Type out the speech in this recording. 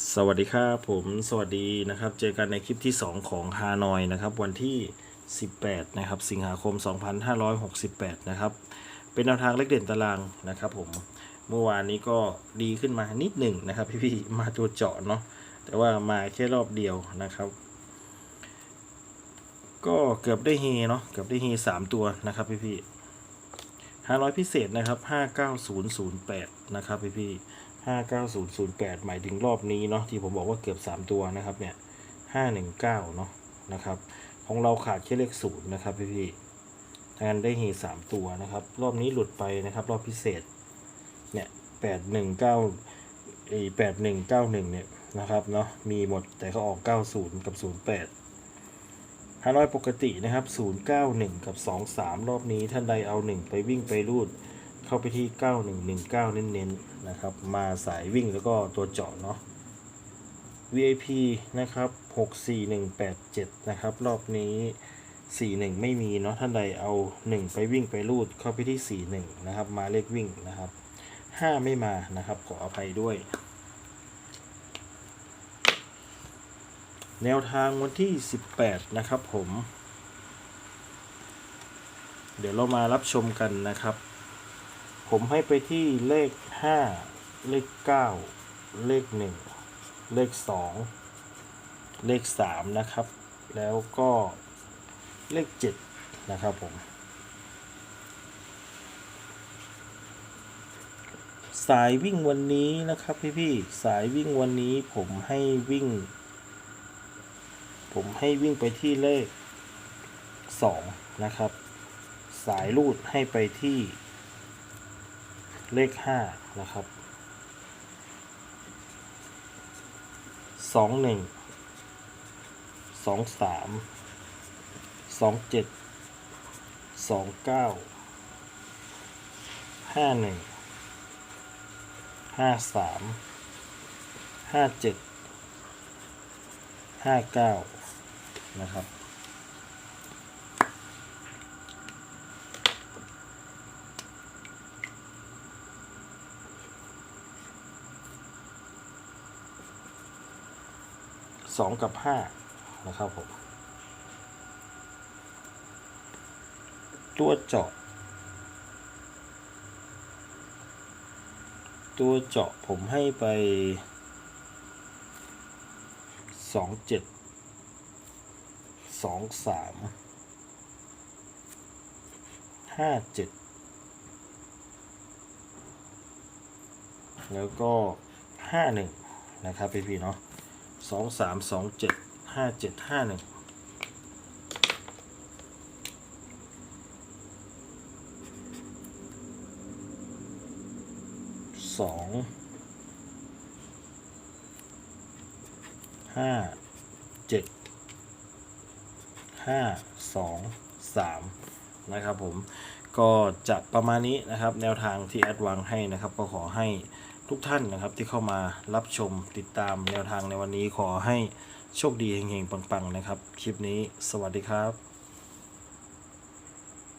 สวัสดีครับผมสวัสดีนะครับ เจอกันในคลิปที่ 2 ของฮานอยนะครับวันที่ 18 นะครับ สิงหาคม 2568 นะครับ เป็นแนวทางเล็กเด่นตารางนะครับผมเมื่อวานนี้ก็ดีขึ้นมานิดหนึ่งนะครับ พี่ๆมาตัวเจาะเนาะแต่ว่ามาแค่รอบเดียวนะครับ ก็เกือบได้เฮเนาะเกือบได้เฮ3 ตัวนะครับ พี่ๆ500 พิเศษนะครับ 59008 นะครับพี่ๆ 59008 หมายถึงรอบนี้เนาะที่ผมบอกว่าเกือบ 3 ตัวนะครับเนี่ย 519 เนาะนะครับ ของเราขาดแค่เลขศูนย์นะครับพี่พี่งั้นได้เฮ3ตัวนะครับ รอบนี้หลุดไปนะครับ รอบพิเศษเนี่ย819ไอ้8191 เนี่ยนะครับเนาะมีหมดแต่เขาออก 90 กับ 08 500 ปกตินะครับ 091 กับ 23 รอบนี้ท่านใดเอา 1 ไปวิ่งไปรูด เข้าไปที่ 9119 เน้นๆนะครับ มาสายวิ่งแล้วก็ตัวเจาะเนาะ VIP นะครับ 64187 นะครับ รอบนี้ 41 ไม่มีเนาะท่านใดเอา 1 ไปวิ่งไปรูดเข้าไปที่ 41 นะครับ มาเลขวิ่งนะครับ 5 ไม่มานะครับ ขออภัยด้วย แนวทางวันที่ 18 นะครับผม เดี๋ยวเรามารับชมกันนะครับ ผมให้ไปที่เลข 5 เลข 9 เลข 1 เลข 2 เลข 3 นะครับ แล้วก็เลข 7 นะครับผมสายวิ่งวันนี้นะครับพี่ๆสายวิ่งวันนี้ผมให้วิ่ง ผมให้วิ่งไปที่เลขสองนะครับ สายรูดให้ไปที่ เลขห้านะครับสองหนึ่งสองสามสองเจ็ดสองเก้าห้าหนึ่งห้าสามห้าเจ็ดห้าเก้านะครับ สองกับห้านะครับผม ตัวเจาะ ตัวเจาะผมให้ไปสองเจ็ดสองสามห้าเจ็ดแล้วก็ห้าหนึ่งนะครับพี่พี่ๆเนาะ สองสามสองเจ็ดห้าเจ็ดห้าหนึ่งสองห้าเจ็ดห้าสองสามนะครับผมก็จะประมาณนี้นะครับ แนวทางที่แอดวางให้นะครับ ก็ขอให้ ทุกท่านนะครับที่เข้ามารับชมติดตามแนวทางในวันนี้ขอให้โชคดีเฮงๆปังๆนะครับ คลิปนี้สวัสดีครับ